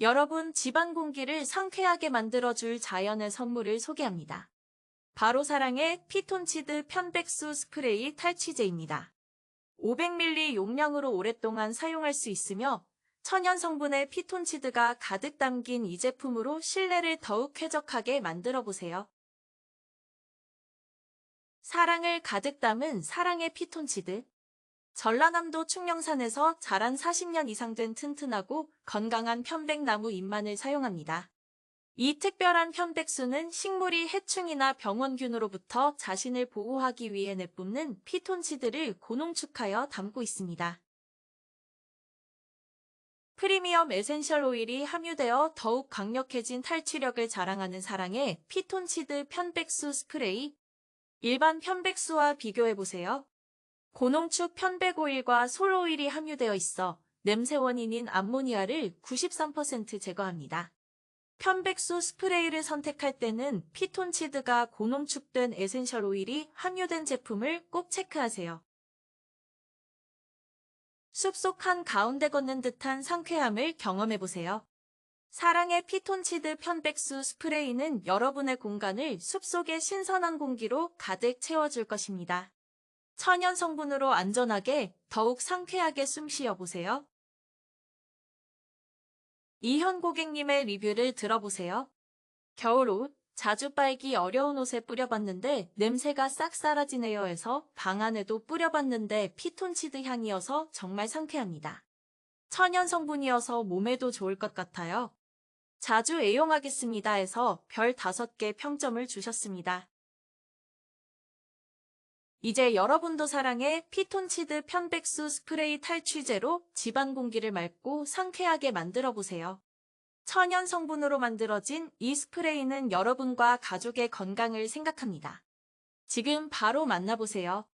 여러분 집안 공기를 상쾌하게 만들어줄 자연의 선물을 소개합니다. 바로 사랑의 피톤치드 편백수 스프레이 탈취제입니다. 500ml 용량으로 오랫동안 사용할 수 있으며 천연 성분의 피톤치드가 가득 담긴 이 제품으로 실내를 더욱 쾌적하게 만들어 보세요. 사랑을 가득 담은 사랑의 피톤치드. 전라남도 충령산에서 자란 40년 이상 된 튼튼하고 건강한 편백나무 잎만을 사용합니다. 이 특별한 편백수는 식물이 해충이나 병원균으로부터 자신을 보호하기 위해 내뿜는 피톤치드를 고농축하여 담고 있습니다. 프리미엄 에센셜 오일이 함유되어 더욱 강력해진 탈취력을 자랑하는 사랑의 피톤치드 편백수 스프레이. 일반 편백수와 비교해보세요. 고농축 편백오일과 솔오일이 함유되어 있어 냄새 원인인 암모니아를 93% 제거합니다. 편백수 스프레이를 선택할 때는 피톤치드가 고농축된 에센셜 오일이 함유된 제품을 꼭 체크하세요. 숲속 한 가운데 걷는 듯한 상쾌함을 경험해보세요. 사랑의 피톤치드 편백수 스프레이는 여러분의 공간을 숲속의 신선한 공기로 가득 채워줄 것입니다. 천연 성분으로 안전하게 더욱 상쾌하게 숨 쉬어 보세요. 이현 고객님의 리뷰를 들어보세요. 겨울 옷, 자주 빨기 어려운 옷에 뿌려봤는데 냄새가 싹 사라지네요 해서 방 안에도 뿌려봤는데 피톤치드 향이어서 정말 상쾌합니다. 천연 성분이어서 몸에도 좋을 것 같아요. 자주 애용하겠습니다 해서 별 5개 평점을 주셨습니다. 이제 여러분도 사랑해 피톤치드 편백수 스프레이 탈취제로 집안 공기를 맑고 상쾌하게 만들어 보세요. 천연 성분으로 만들어진 이 스프레이는 여러분과 가족의 건강을 생각합니다. 지금 바로 만나보세요.